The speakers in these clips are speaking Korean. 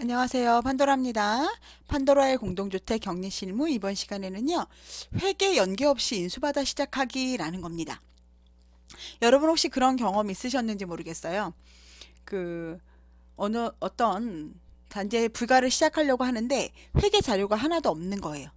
안녕하세요. 판도라입니다. 판도라의 공동주택 격리 실무 이번 시간에는요. 회계 연계 없이 인수받아 시작하기라는 겁니다. 여러분 혹시 그런 경험 있으셨는지 모르겠어요. 그 어느 어떤 단지에 불가를 시작하려고 하는데 회계 자료가 하나도 없는 거예요.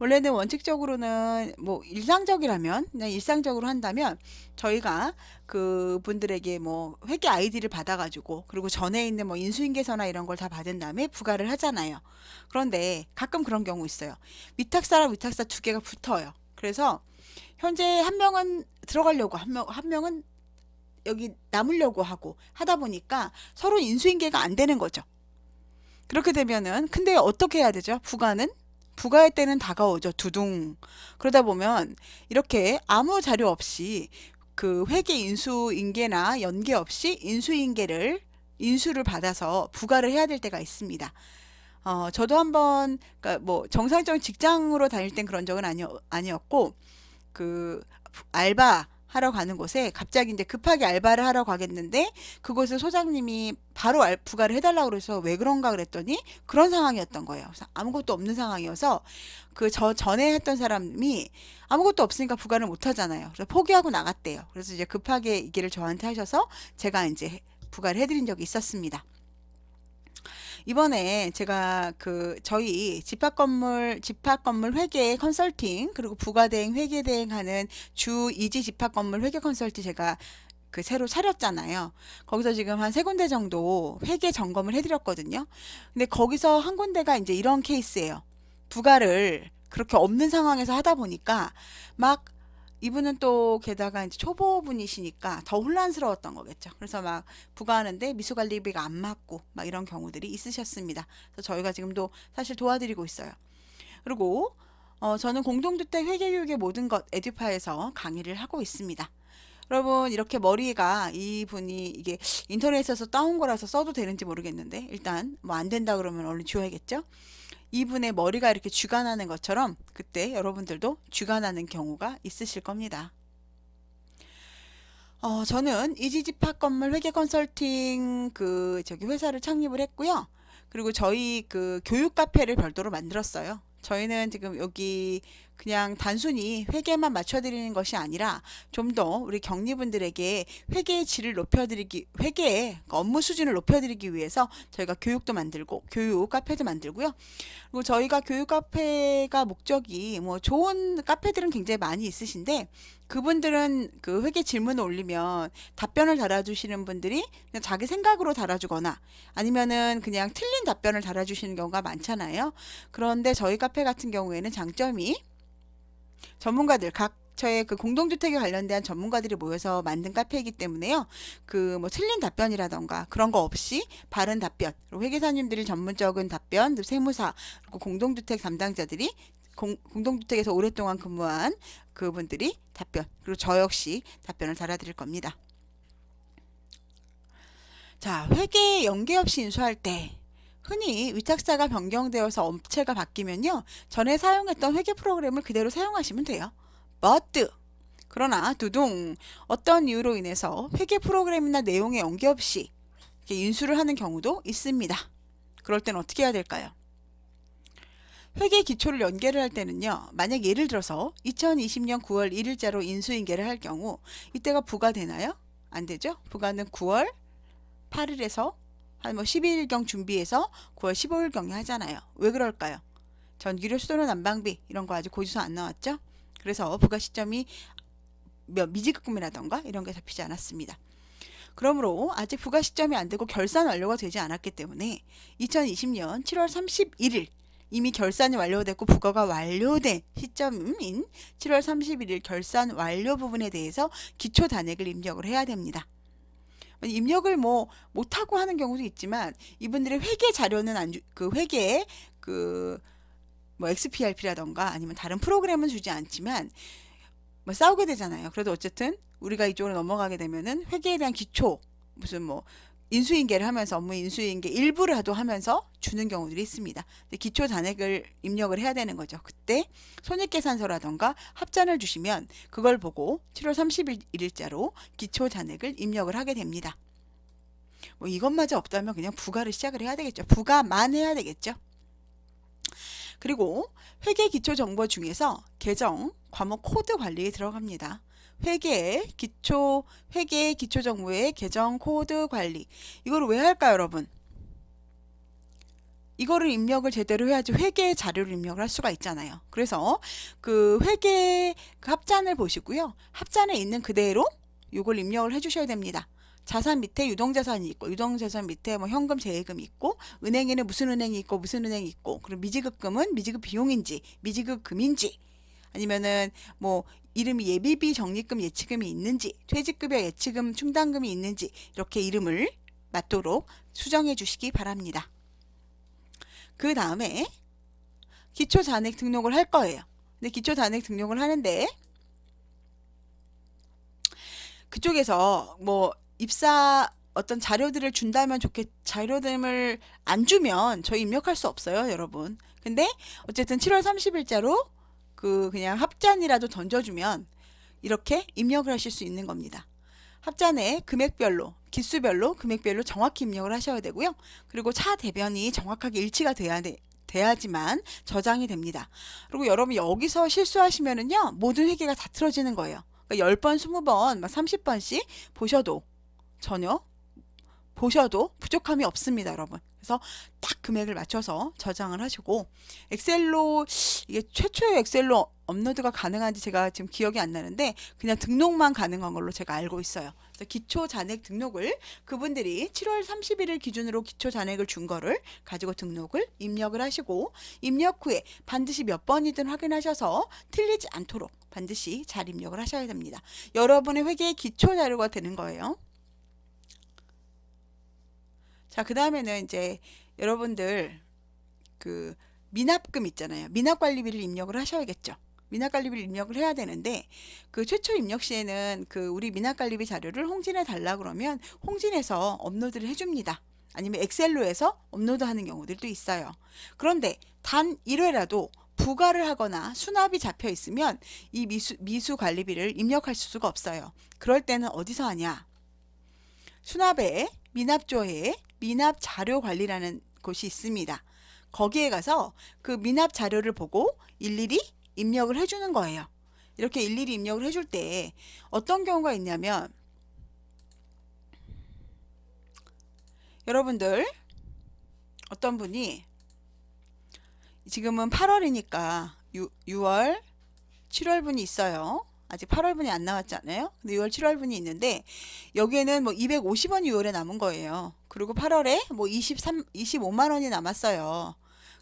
원래는 원칙적으로는 뭐 일상적이라면 그냥 일상적으로 한다면 저희가 그 분들에게 뭐 회계 아이디를 받아가지고 그리고 전에 있는 뭐 인수인계서나 이런 걸 다 받은 다음에 부과를 하잖아요. 그런데 가끔 그런 경우 있어요. 위탁사랑 위탁사 두 개가 붙어요. 그래서 현재 한 명은 들어가려고 한 명, 한 명은 여기 남으려고 하고 하다 보니까 서로 인수인계가 안 되는 거죠. 그렇게 되면은 근데 어떻게 해야 되죠? 부과는 부가의 때는 다가오죠. 두둥. 그러다 보면 이렇게 아무 자료 없이 그 회계 인수 인계나 연계 없이 인수 인계를 인수를 받아서 부과를 해야 될 때가 있습니다. 어, 저도 한번 그러니까 뭐 정상적인 직장으로 다닐 땐 그런 적은 아니, 아니었고 그 알바 하러 가는 곳에 갑자기 이제 급하게 알바를 하러 가겠는데 그곳을 소장님이 바로 알, 부과를 해달라고 그래서 왜 그런가 그랬더니 그런 상황이었던 거예요. 그래서 아무것도 없는 상황이어서 그 저 전에 했던 사람이 아무것도 없으니까 부과를 못 하잖아요. 그래서 포기하고 나갔대요. 그래서 이제 급하게 이 길을 저한테 하셔서 제가 이제 부과를 해드린 적이 있었습니다. 이번에 제가 그 저희 집합 건물 집합 건물 회계 컨설팅 그리고 부가 대행 회계 대행하는 주 이지 집합 건물 회계 컨설팅 제가 그 새로 차렸잖아요. 거기서 지금 한 세 군데 정도 회계 점검을 해드렸거든요. 근데 거기서 한 군데가 이제 이런 케이스예요. 부가를 그렇게 없는 상황에서 하다 보니까 막 이분은 또 게다가 이제 초보분이시니까 더 혼란스러웠던 거겠죠. 그래서 막 부과하는데 미수관리비가 안 맞고 막 이런 경우들이 있으셨습니다. 그래서 저희가 지금도 사실 도와드리고 있어요. 그리고 어, 저는 공동주택 회계교육의 모든 것 에듀파에서 강의를 하고 있습니다. 여러분 이렇게 머리가 이분이 이게 인터넷에서 따온 거라서 써도 되는지 모르겠는데 일단 뭐 안 된다 그러면 얼른 지워야겠죠? 이분의 머리가 이렇게 쥐가 나는 것처럼 그때 여러분들도 쥐가 나는 경우가 있으실 겁니다. 어, 저는 이지집합 건물 회계 컨설팅 그 저기 회사를 창립을 했고요. 그리고 저희 그 교육 카페를 별도로 만들었어요. 저희는 지금 여기 그냥 단순히 회계만 맞춰드리는 것이 아니라 좀 더 우리 격리분들에게 회계의 질을 높여드리기, 회계의 그 업무 수준을 높여드리기 위해서 저희가 교육도 만들고 교육 카페도 만들고요. 그리고 저희가 교육 카페가 목적이 뭐 좋은 카페들은 굉장히 많이 있으신데 그분들은 그 회계 질문을 올리면 답변을 달아주시는 분들이 그냥 자기 생각으로 달아주거나 아니면은 그냥 틀린 답변을 달아주시는 경우가 많잖아요. 그런데 저희 카페 같은 경우에는 장점이 전문가들 각 저의 그 공동주택에 관련된 전문가들이 모여서 만든 카페이기 때문에요. 그 뭐 틀린 답변이라던가 그런 거 없이 바른 답변, 그리고 회계사님들이 전문적인 답변, 또 세무사, 그리고 공동주택 담당자들이 공, 공동주택에서 오랫동안 근무한 그분들이 답변, 그리고 저 역시 답변을 달아드릴 겁니다. 자, 회계 연계 없이 인수할 때 흔히 위탁사가 변경되어서 업체가 바뀌면요. 전에 사용했던 회계 프로그램을 그대로 사용하시면 돼요. but 그러나 두둥 어떤 이유로 인해서 회계 프로그램이나 내용에 연계 없이 인수를 하는 경우도 있습니다. 그럴 때는 어떻게 해야 될까요? 회계 기초를 연계를 할 때는요. 만약 예를 들어서 2020년 9월 1일자로 인수인계를 할 경우 이때가 부과되나요? 안 되죠? 부과는 9월 8일에서 한 뭐 12일경 준비해서 9월 15일경에 하잖아요. 왜 그럴까요? 전기료 수도료 난방비 이런 거 아직 고지서 안 나왔죠? 그래서 부과 시점이 몇 미지급금이라던가 이런 게 잡히지 않았습니다. 그러므로 아직 부과 시점이 안 되고 결산 완료가 되지 않았기 때문에 2020년 7월 31일 이미 결산이 완료됐고 부과가 완료된 시점인 7월 31일 결산 완료 부분에 대해서 기초 단액을 입력을 해야 됩니다. 입력을 뭐 못하고 하는 경우도 있지만 이분들의 회계 자료는 안 주, 그 회계에 그뭐 XPRP라던가 아니면 다른 프로그램은 주지 않지만 뭐 싸우게 되잖아요. 그래도 어쨌든 우리가 이쪽으로 넘어가게 되면은 회계에 대한 기초 무슨 뭐 인수인계를 하면서 업무 인수인계 일부라도 하면서 주는 경우들이 있습니다. 기초 잔액을 입력을 해야 되는 거죠. 그때 손익계산서라던가 합산을 주시면 그걸 보고 7월 31일자로 기초 잔액을 입력을 하게 됩니다. 뭐 이것마저 없다면 그냥 부가를 시작을 해야 되겠죠. 부가만 해야 되겠죠. 그리고 회계 기초 정보 중에서 계정 과목 코드 관리에 들어갑니다. 회계 기초 회계 기초 정보의 계정 코드 관리. 이거를 왜 할까요, 여러분? 이거를 입력을 제대로 해야지 회계 자료를 입력을 할 수가 있잖아요. 그래서 그 회계 그 합잔을 보시고요. 합잔에 있는 그대로 이걸 입력을 해 주셔야 됩니다. 자산 밑에 유동자산이 있고 유동자산 밑에 뭐 현금 재예금이 있고 은행에는 무슨 은행이 있고 무슨 은행이 있고 그리고 미지급금은 미지급 비용인지 미지급 금인지 아니면은 뭐 이름이 예비비 적립금 예치금이 있는지 퇴직급여 예치금 충당금이 있는지 이렇게 이름을 맞도록 수정해 주시기 바랍니다. 그 다음에 기초 잔액 등록을 할 거예요. 근데 기초 잔액 등록을 하는데 그쪽에서 뭐 입사 어떤 자료들을 준다면 좋겠 자료들을 안 주면 저희 입력할 수 없어요, 여러분. 근데 어쨌든 7월 30일자로 그 그냥 합잔이라도 던져주면 이렇게 입력을 하실 수 있는 겁니다. 합잔에 금액별로, 기수별로, 금액별로 정확히 입력을 하셔야 되고요. 그리고 차 대변이 정확하게 일치가 돼야 돼. 돼야지만 저장이 됩니다. 그리고 여러분 여기서 실수하시면은요, 모든 회계가 다 틀어지는 거예요. 그러니까 10번, 20번, 막 30번씩 보셔도 전혀 보셔도 부족함이 없습니다, 여러분. 그래서 딱 금액을 맞춰서 저장을 하시고 엑셀로 이게 최초의 엑셀로 업로드가 가능한지 제가 지금 기억이 안 나는데 그냥 등록만 가능한 걸로 제가 알고 있어요. 그래서 기초 잔액 등록을 그분들이 7월 30일을 기준으로 기초 잔액을 준 거를 가지고 등록을 입력을 하시고 입력 후에 반드시 몇 번이든 확인하셔서 틀리지 않도록 반드시 잘 입력을 하셔야 됩니다. 여러분의 회계의 기초 자료가 되는 거예요. 자, 그 다음에는 이제 여러분들 그 미납금 있잖아요. 미납관리비를 입력을 하셔야겠죠. 미납관리비를 입력을 해야 되는데 그 최초 입력 시에는 그 우리 미납관리비 자료를 홍진해 달라 그러면 홍진해서 업로드를 해줍니다. 아니면 엑셀로 해서 업로드하는 경우들도 있어요. 그런데 단 1회라도 부과를 하거나 수납이 잡혀 있으면 이 미수, 미수 관리비를 입력할 수가 없어요. 그럴 때는 어디서 하냐? 수납에 미납조에 미납 자료 관리라는 곳이 있습니다. 거기에 가서 그 미납 자료를 보고 일일이 입력을 해주는 거예요. 이렇게 일일이 입력을 해줄 때 어떤 경우가 있냐면 여러분들 어떤 분이 지금은 8월이니까 6, 월 7월 분이 있어요. 아직 8월분이 안 나왔잖아요. 근데 6월, 7월분이 있는데 여기에는 뭐 250원 6월에 남은 거예요. 그리고 8월에 뭐 23, 25만 원이 남았어요.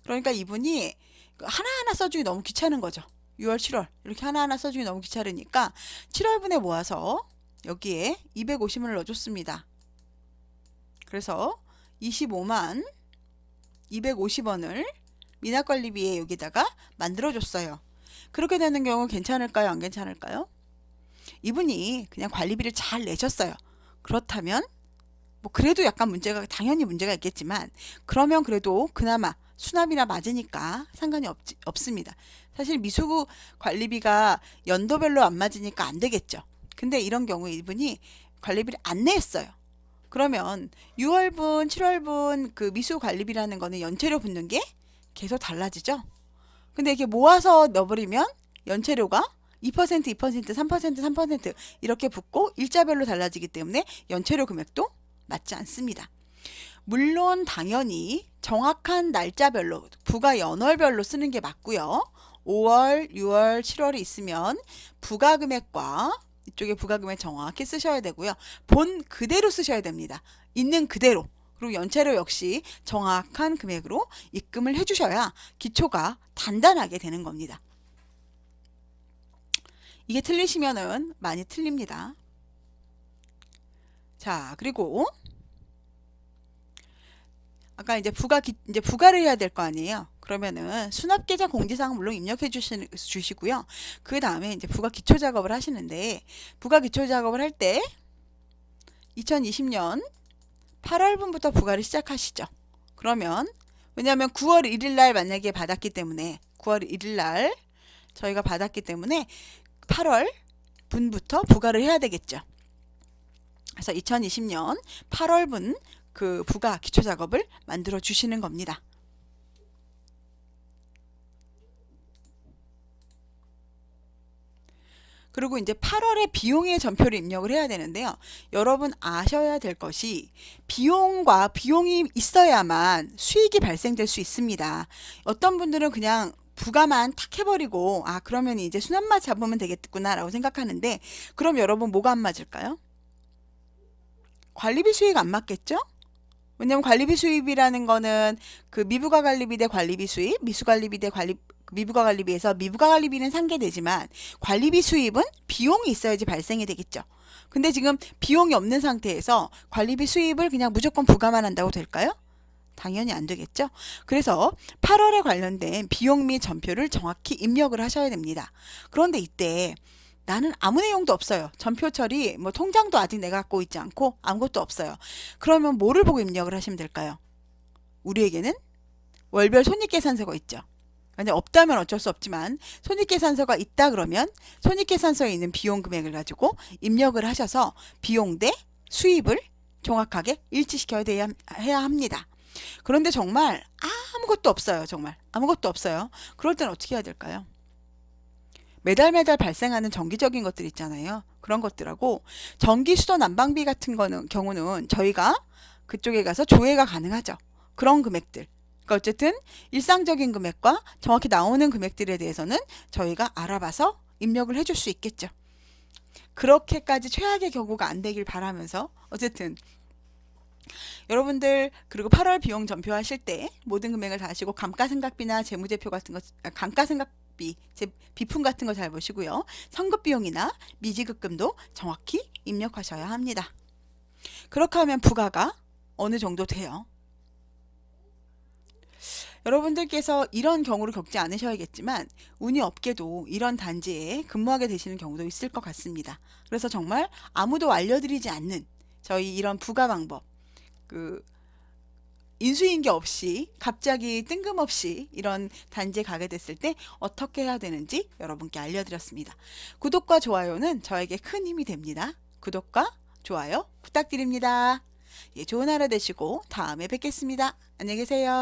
그러니까 이분이 하나하나 써주기 너무 귀찮은 거죠. 6월, 7월 이렇게 하나하나 써주기 너무 귀찮으니까 7월분에 모아서 여기에 250원을 넣어줬습니다. 그래서 25만 250원을 미납관리비에 여기다가 만들어줬어요. 그렇게 되는 경우 괜찮을까요? 안 괜찮을까요? 이분이 그냥 관리비를 잘 내셨어요. 그렇다면 뭐 그래도 약간 문제가 당연히 문제가 있겠지만 그러면 그래도 그나마 수납이나 맞으니까 상관이 없, 없습니다. 사실 미수구 관리비가 연도별로 안 맞으니까 안 되겠죠. 근데 이런 경우 이분이 관리비를 안 냈어요. 그러면 6월분, 7월분 그 미수 관리비라는 거는 연체료 붙는 게 계속 달라지죠. 근데 이렇게 모아서 넣어버리면 연체료가 2%, 2%, 3%, 3% 이렇게 붙고 일자별로 달라지기 때문에 연체료 금액도 맞지 않습니다. 물론 당연히 정확한 날짜별로 부가 연월별로 쓰는 게 맞고요. 5월, 6월, 7월이 있으면 부가 금액과 이쪽에 부가 금액 정확히 쓰셔야 되고요. 본 그대로 쓰셔야 됩니다. 있는 그대로. 그리고 연체료 역시 정확한 금액으로 입금을 해주셔야 기초가 단단하게 되는 겁니다. 이게 틀리시면은 많이 틀립니다. 자, 그리고 아까 이제 부가 기, 이제 부가를 해야 될 거 아니에요. 그러면은 수납 계좌 공지사항 물론 입력해 주시, 주시고요. 그 다음에 이제 부가 기초 작업을 하시는데 부가 기초 작업을 할 때 2020년 8월분부터 부가를 시작하시죠. 그러면 왜냐하면 9월 1일 날 만약에 받았기 때문에 9월 1일 날 저희가 받았기 때문에 8월 분부터 부가를 해야 되겠죠. 그래서 2020년 8월분 그 부가 기초 작업을 만들어 주시는 겁니다. 그리고 이제 8월에 비용의 전표를 입력을 해야 되는데요. 여러분 아셔야 될 것이 비용과 비용이 있어야만 수익이 발생될 수 있습니다. 어떤 분들은 그냥 부가만 탁 해버리고 아 그러면 이제 순환만 잡으면 되겠구나 라고 생각하는데 그럼 여러분 뭐가 안 맞을까요? 관리비 수익 안 맞겠죠? 왜냐면 관리비 수입이라는 거는 그 미부가 관리비 대 관리비 수입, 미수 관리비 대 관리 미부가 관리비에서 미부가 관리비는 상계되지만 관리비 수입은 비용이 있어야지 발생이 되겠죠. 근데 지금 비용이 없는 상태에서 관리비 수입을 그냥 무조건 부과만 한다고 될까요? 당연히 안 되겠죠. 그래서 8월에 관련된 비용 및 전표를 정확히 입력을 하셔야 됩니다. 그런데 이때 나는 아무 내용도 없어요. 전표 처리, 뭐 통장도 아직 내가 갖고 있지 않고 아무것도 없어요. 그러면 뭐를 보고 입력을 하시면 될까요? 우리에게는 월별 손익계산서가 있죠. 근데 없다면 어쩔 수 없지만 손익계산서가 있다 그러면 손익계산서에 있는 비용 금액을 가지고 입력을 하셔서 비용 대 수입을 정확하게 일치시켜야 돼야, 해야 합니다. 그런데 정말 아무것도 없어요. 정말 아무것도 없어요. 그럴 땐 어떻게 해야 될까요? 매달 매달 발생하는 정기적인 것들 있잖아요. 그런 것들하고 전기 수도 난방비 같은 거는 경우는 저희가 그쪽에 가서 조회가 가능하죠. 그런 금액들. 그러니까 어쨌든 일상적인 금액과 정확히 나오는 금액들에 대해서는 저희가 알아봐서 입력을 해줄 수 있겠죠. 그렇게까지 최악의 경우가 안 되길 바라면서 어쨌든 여러분들 그리고 8월 비용 전표 하실 때 모든 금액을 다 하시고 감가상각비나 재무제표 같은 거 아, 감가상각비 제 비품 같은 거 잘 보시고요. 선급 비용이나 미지급금도 정확히 입력하셔야 합니다. 그렇게 하면 부가가 어느 정도 돼요. 여러분들께서 이런 경우를 겪지 않으셔야겠지만 운이 없게도 이런 단지에 근무하게 되시는 경우도 있을 것 같습니다. 그래서 정말 아무도 알려드리지 않는 저희 이런 부가 방법 그 인수인계 없이 갑자기 뜬금없이 이런 단지에 가게 됐을 때 어떻게 해야 되는지 여러분께 알려드렸습니다. 구독과 좋아요는 저에게 큰 힘이 됩니다. 구독과 좋아요 부탁드립니다. 예, 좋은 하루 되시고 다음에 뵙겠습니다. 안녕히 계세요.